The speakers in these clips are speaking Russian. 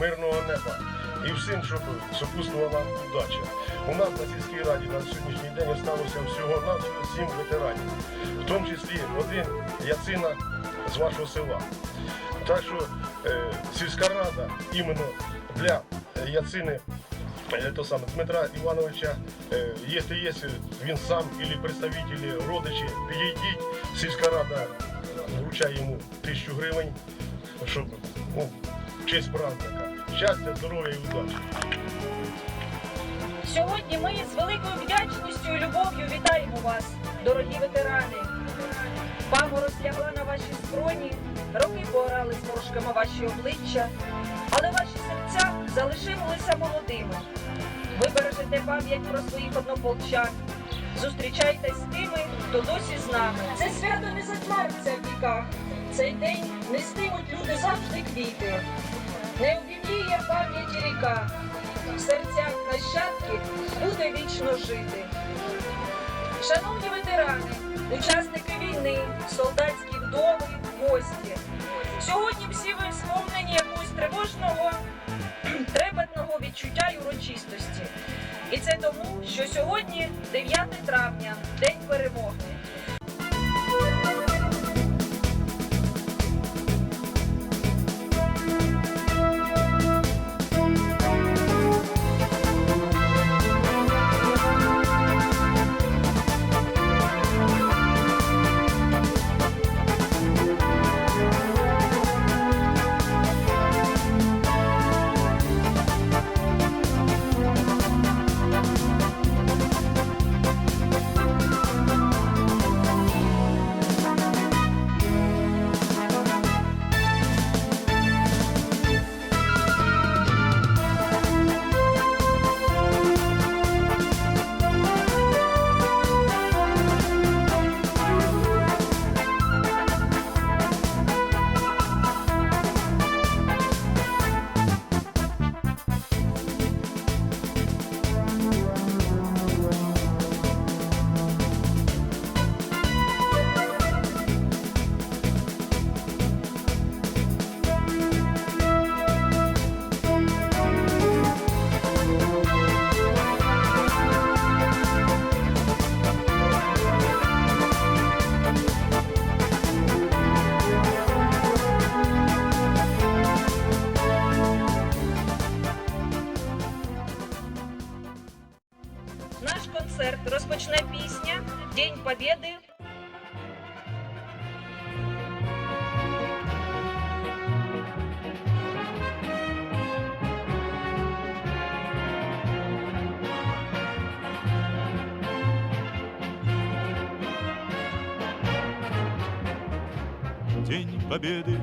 мирного неба і всім, щоб супутствувала удача. У нас на сільській раді на сьогоднішній день залишилося всього на сім ветеранів, в тому числі один Яцина з вашого села. Так що е, сільська рада іменно для Яцини е, то саме, Дмитра Івановича, е, якщо є він сам або представники, родичі, підійдіть, сільська рада вручає йому тисячу гривень, щоб ну, честь праздника. Щастя, здоров'я і удачі. Сьогодні ми з великою вдячністю і любов'ю вітаємо вас, дорогі ветерани. Памороз лягла на ваші скроні, роки поорали зморшками ваші обличчя, але ваші серця залишилися молодими. Ви бережете пам'ять про своїх однополчан. Зустрічайтесь з тими, хто досі з нами. Це свято не затмариться в віках. Цей день нестимуть люди завжди квіти. Не обімліє пам'яті ріка. В серцях нащадків буде вічно жити. Шановні ветерани, учасники війни, солдатські вдови, гості. Сьогодні всі ви сповнені якогось тривожного, трепетного відчуття й урочистості. І це тому, що сьогодні 9 травня, День перемоги. Концерт розпочне пісня День Побєди. День Победы,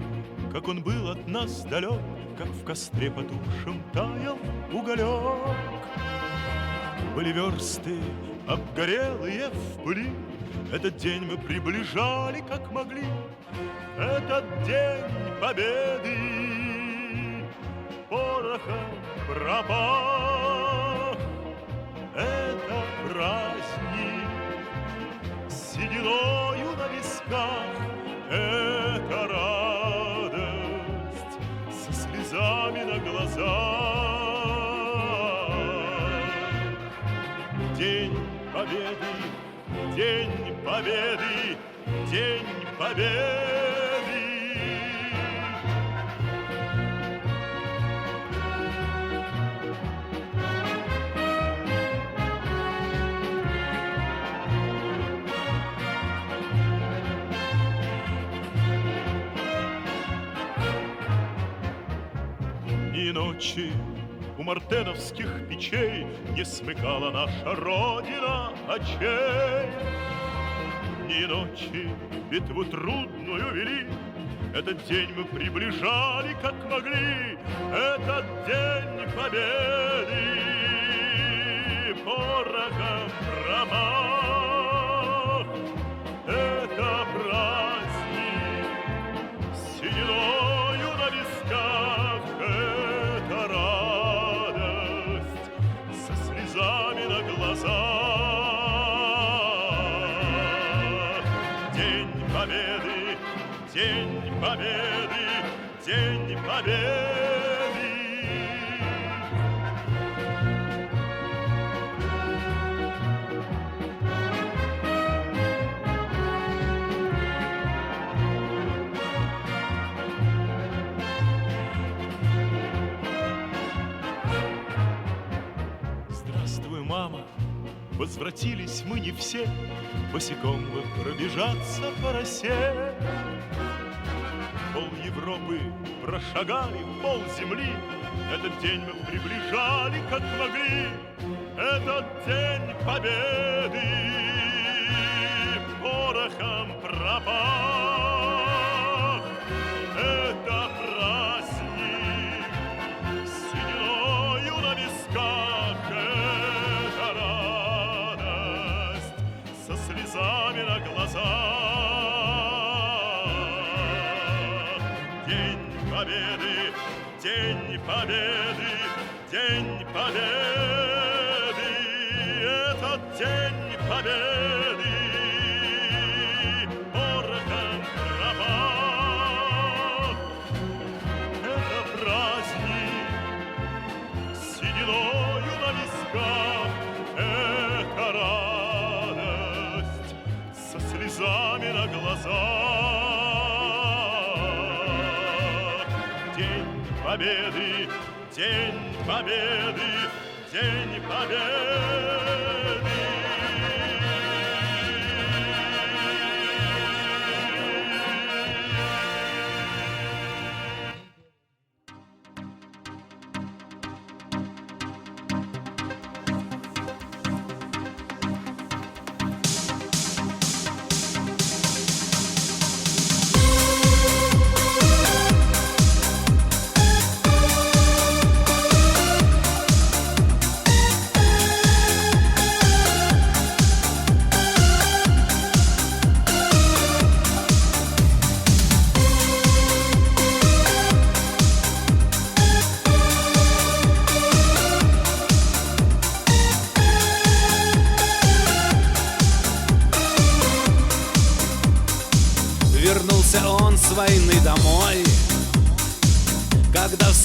как он был от нас далек, Как в костре потухшем таял уголек. Были версты, обгорелые в пыли, Этот день мы приближали, как могли. Этот день Победы порохом пропах. Это праздник сединою на висках Это радость со слезами на глазах Победы, День Победы, День Победы. И ночи у мартеновских печей Не смыкала наша Родина очей. Ни ночи битву трудную вели, Этот день мы приближали, как могли, Этот день победы порохом промах. победы, день победы. Здравствуй, мама, возвратились мы не все, Босиком бы пробежаться по росе. Европы прошагали, пол земли. Этот день мы приближали, как могли. Этот день победы порохом пропах. Висках. Это радость со слезами на глазах. День победы, день победы, день победы.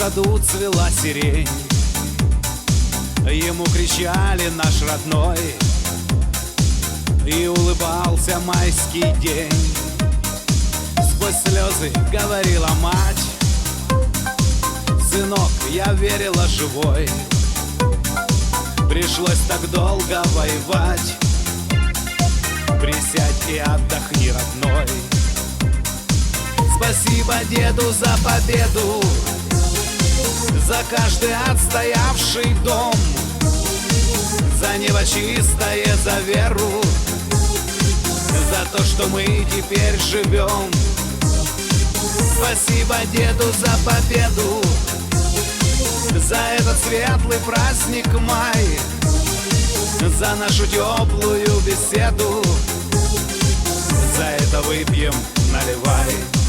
Саду цвела сирень. Ему кричали наш родной И улыбался майский день. Сквозь слезы говорила мать Сынок, я верила живой. Пришлось так долго воевать. Присядь и отдохни, родной. Спасибо деду за победу За каждый отстоявший дом. За небо чистое, за веру. За то, что мы теперь живем. Спасибо деду за победу. За этот светлый праздник май. За нашу теплую беседу. За это выпьем, наливай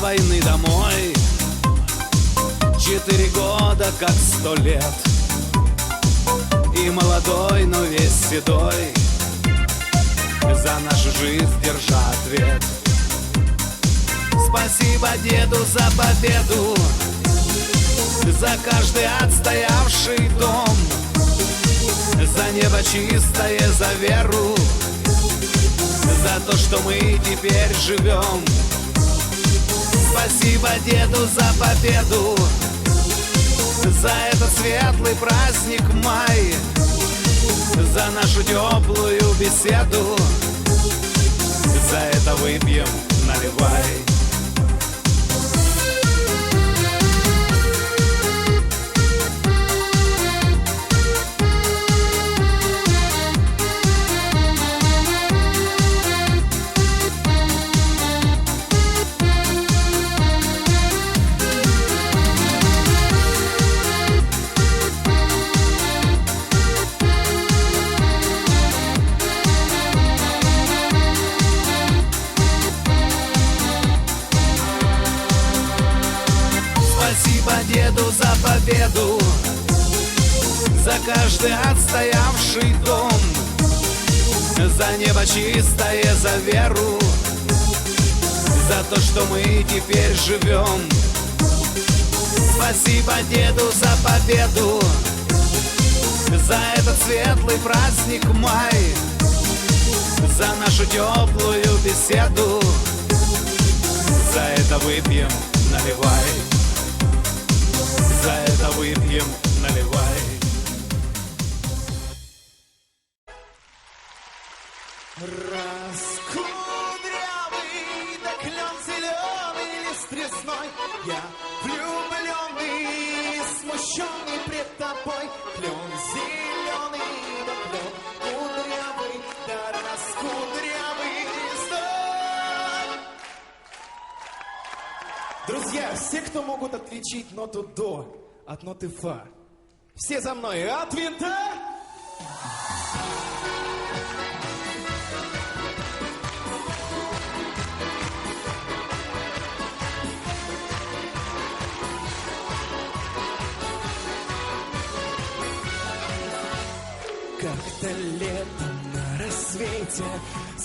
войны домой. Четыре года, как сто лет. И молодой, но весь седой. За нашу жизнь держа ответ. Спасибо деду за победу. За каждый отстоявший дом. За небо чистое, за веру. За то, что мы теперь живем Спасибо деду за победу. За этот светлый праздник май. За нашу теплую беседу. За это выпьем, наливай Спасибо деду за победу. За каждый отстоявший дом. За небо чистое, за веру. За то, что мы теперь живем. Спасибо деду за победу. За этот светлый праздник май. За нашу теплую беседу. За это выпьем, наливай За это выпьем, наливай Друзья, все, кто могут отличить ноту до от ноты фа, все за мной. От винта. Как-то летом на рассвете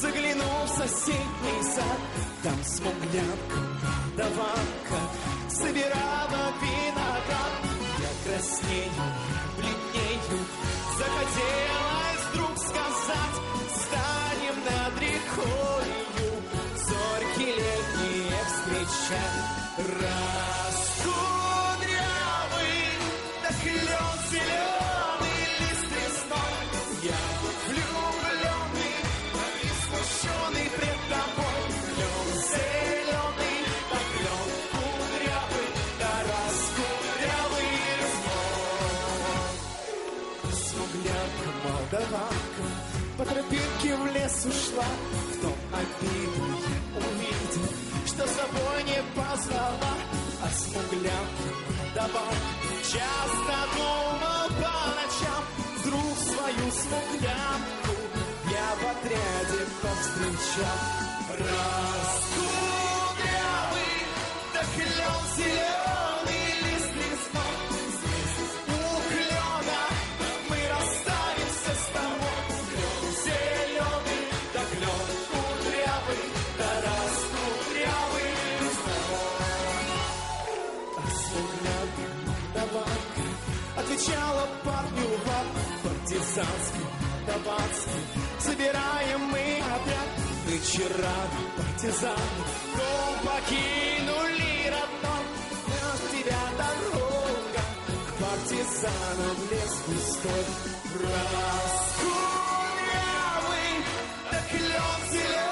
Заглянул в соседний сад. Там смуглянка, молдаванка Собирала виноград. Я краснею, бледнею Захотелось вдруг сказать Станем над рекою Зорьки летние встречать Раскудрявый, в лес ушла. В том обиду я увидел Что собой не позвала. А смуглянка, молдаванка Часто думал по ночам. Вдруг свою смуглянку Я в отряде повстречал казанский, табацкий. Собираем мы отряд вечера партизан. Дом покинули родной, нас тебя дорога к партизанам лес густой. Раз кудрявый, да клен зеленый.